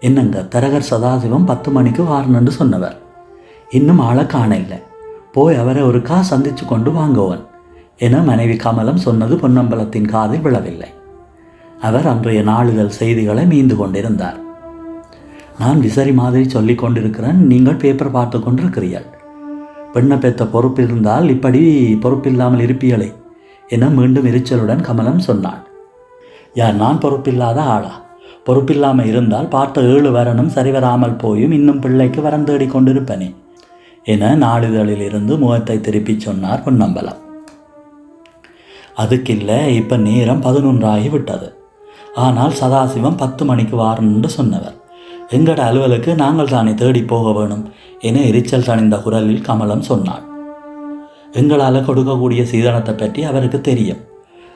என்னங்க தரகர் சதாசிவம் பத்து மணிக்கு வாரணுன்னு சொன்னவர். இன்னும் ஆளை காண இல்லை போய் அவரை ஒருக்கா சந்திச்சு கொண்டு வாங்குவன் என மனைவி கமலம் சொன்னது பொன்னம்பலத்தின் காதில் விழவில்லை. அவர் அன்றைய நாளிதழ் செய்திகளை மீந்து கொண்டிருந்தார். நான் விசரி மாதிரி சொல்லிக் கொண்டிருக்கிறேன் நீங்கள் பேப்பர் பார்த்து கொண்டிருக்கிறீர்கள். பெண்ணை பெற்ற பொறுப்பு இருந்தால் இப்படி பொறுப்பில்லாமல் இருப்பீங்களே என மீண்டும் எரிச்சலுடன் கமலம் சொன்னாள் யார் நான் பொறுப்பில்லாத ஆளா? பொறுப்பில்லாமல் இருந்தால் பார்த்த ஏழு வரனும் சரிவராமல் போயும் இன்னும் பிள்ளைக்கு வரம் தேடி கொண்டிருப்பனே. என நாளிதழில் இருந்து முகத்தை திருப்பிச் சொன்னார் பொன்னம்பலம். அதுக்கில்ல இப்போ நேரம் பதினொன்றாகி விட்டது. ஆனால் சதாசிவம் பத்து மணிக்கு வாரணும்னு சொன்னவர். எங்கட அலுவலுக்கு நாங்கள் தானே தேடி போக வேணும் என எரிச்சல் தணிந்த குரலில் கமலம் சொன்னாள். எங்களால் கொடுக்கக்கூடிய சீதனத்தை பற்றி அவருக்கு தெரியும்.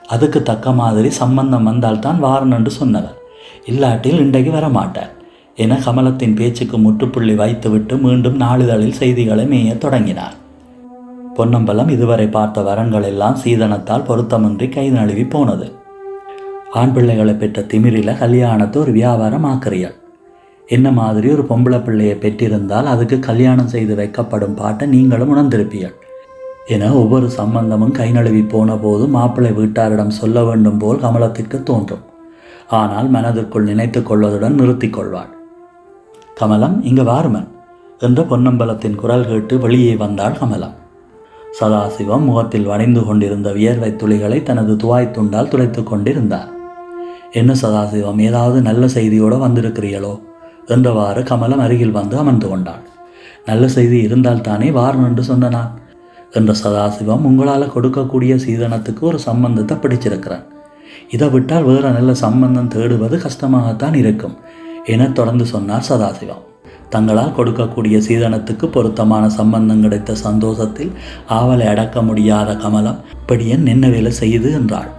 அதுக்கு தக்க மாதிரி சம்பந்தம் வந்தால்தான் வாரணும்னு சொன்னவர். இல்லாட்டில் இன்றைக்கு வரமாட்டார். என கமலத்தின் பேச்சுக்கு முற்றுப்புள்ளி வைத்துவிட்டு மீண்டும் நாளிதழில் செய்திகளை மேயத் தொடங்கினார். பொன்னம்பலம் இதுவரை பார்த்த வரன்கள் எல்லாம் சீதனத்தால் பொருத்தமின்றி கை நழுவி போனது. ஆண் பிள்ளைகளை பெற்ற திமிரில கல்யாணத்தை ஒரு வியாபாரம் ஆக்குறியாள் என்ன மாதிரி ஒரு பொம்பளை பிள்ளையை பெற்றிருந்தால் அதுக்கு கல்யாணம் செய்து வைக்கப்படும் பாட்டை நீங்களும் உணர்ந்திருப்பீர்கள். என ஒவ்வொரு சம்பந்தமும் கை நழுவி போன போது மாப்பிள்ளை வீட்டாரிடம் சொல்ல வேண்டும் போல் கமலத்திற்கு தோன்றும். ஆனால் மனதிற்குள் நினைத்து கொள்வதுடன் நிறுத்திக் கொள்வாள். கமலம் இங்கு வாருமன் என்ற பொன்னம்பலத்தின் குரல் கேட்டு வெளியே வந்தாள் கமலம். சதாசிவம் முகத்தில் வடிந்து கொண்டிருந்த வியர்வை துளிகளை தனது துவாய் துண்டால் துளைத்துக் கொண்டிருந்தார். என்ன சதாசிவம் ஏதாவது நல்ல செய்தியோடு வந்திருக்கிறீர்களோ? என்றவாறு கமலம் அருகில் வந்து அமர்ந்து கொண்டாள். நல்ல செய்தி இருந்தால் தானே வாரணும் என்று சொன்ன நான்? என்ற சதாசிவம் உங்களால் கொடுக்கக்கூடிய சீதனத்துக்கு ஒரு சம்பந்தத்தை பிடிச்சிருக்கிறேன். இதை விட்டால் வேறு நல்ல சம்பந்தம் தேடுவது கஷ்டமாகத்தான் இருக்கும் என தொடர்ந்து சொன்னார் சதாசிவம். தங்களால் கொடுக்கக்கூடிய சீதனத்துக்கு பொருத்தமான சம்பந்தம் கிடைத்த சந்தோஷத்தில் ஆவலை அடக்க முடியாத கமலம் படியன் என்ன வேலை செய்யுது என்றாள்.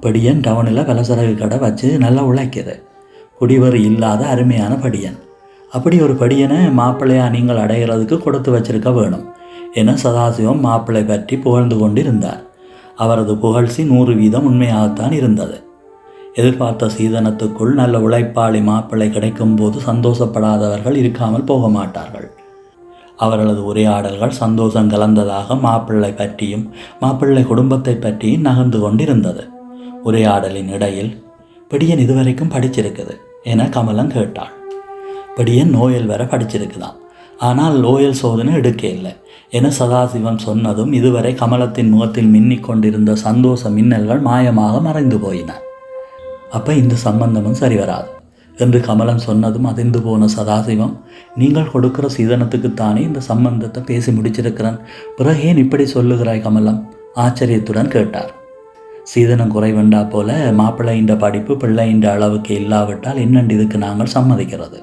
படியன் டவுனில் பலசரகு கடை வச்சு நல்லா உழைக்கிது. குடிவரி இல்லாத அருமையான படியன். அப்படி ஒரு படியனை மாப்பிள்ளையா நீங்கள் அடைகிறதுக்கு கொடுத்து வச்சிருக்க வேணும் என சதாசிவம் மாப்பிள்ளை பற்றி புகழ்ந்து கொண்டிருந்தார். அவரது புகழ்ச்சி நூறு வீதம் உண்மையாகத்தான் இருந்தது. எதிர்பார்த்த சீதனத்துக்குள் நல்ல உழைப்பாளி மாப்பிள்ளை கிடைக்கும் போது சந்தோஷப்படாதவர்கள் இருக்காமல் போக மாட்டார்கள். அவர்களது உரையாடல்கள் சந்தோஷம் கலந்ததாக மாப்பிள்ளை பற்றியும் மாப்பிள்ளை குடும்பத்தை பற்றியும் நகர்ந்து கொண்டிருந்தது. உரையாடலின் இடையில் பிடியன் இதுவரைக்கும் படிச்சிருக்குது என கமலம் கேட்டாள். பிடியன் நோயல் வர படிச்சிருக்குதாம். ஆனால் லோயல் சோதனை எடுக்க இல்லை. என சதாசிவம் சொன்னதும் இதுவரை கமலத்தின் முகத்தில் மின்னிக் கொண்டிருந்த சந்தோஷ மின்னல்கள் மாயமாக மறைந்து போயின. அப்போ இந்த சம்பந்தமும் சரி வராது என்று கமலன் சொன்னதும் அதிர்ந்து போன சதாசிவம் நீங்கள் கொடுக்கிற சீதனத்துக்குத்தானே இந்த சம்பந்தத்தை பேசி முடிச்சிருக்கிறேன். பிறகு ஏன் இப்படி சொல்லுகிறாய் கமலம் ஆச்சரியத்துடன் கேட்டார். சீதனம் குறைவண்டா போல மாப்பிள்ளையின் படிப்பு பிள்ளையின் அளவுக்கு இல்லாவிட்டால் என்னண்டு இதுக்கு நாங்கள் சம்மதிக்கிறது?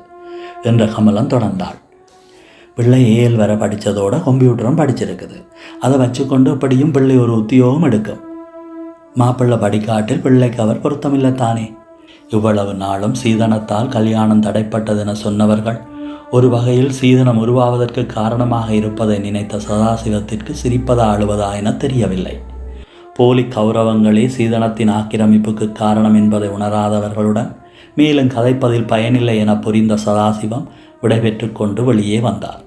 என்ற கமலம் தொடர்ந்தாள். பிள்ளை ஏஎல் வர படித்ததோட கம்ப்யூட்டரும் படிச்சிருக்குது. அதை வச்சுக்கொண்டு இப்படியும் பிள்ளை ஒரு உத்தியோகம் எடுக்கும். மாப்பிள்ளை படிக்காட்டில் பிள்ளைக்கு அவர் பொருத்தமில்லைத்தானே இவ்வளவு நாளும் சீதனத்தால் கல்யாணம் தடைப்பட்டதென சொன்னவர்கள் ஒரு வகையில் சீதனம் உருவாவதற்கு காரணமாக இருப்பதை நினைத்த சதாசிவத்திற்கு சிரிப்பதா அழுவதா என தெரியவில்லை. போலி கௌரவங்களே சீதனத்தின் ஆக்கிரமிப்புக்கு காரணம் என்பதை உணராதவர்களுடன் மேலும் கதைப்பதில் பயனில்லை என புரிந்த சதாசிவம் விடைபெற்று கொண்டு வெளியே வந்தார்.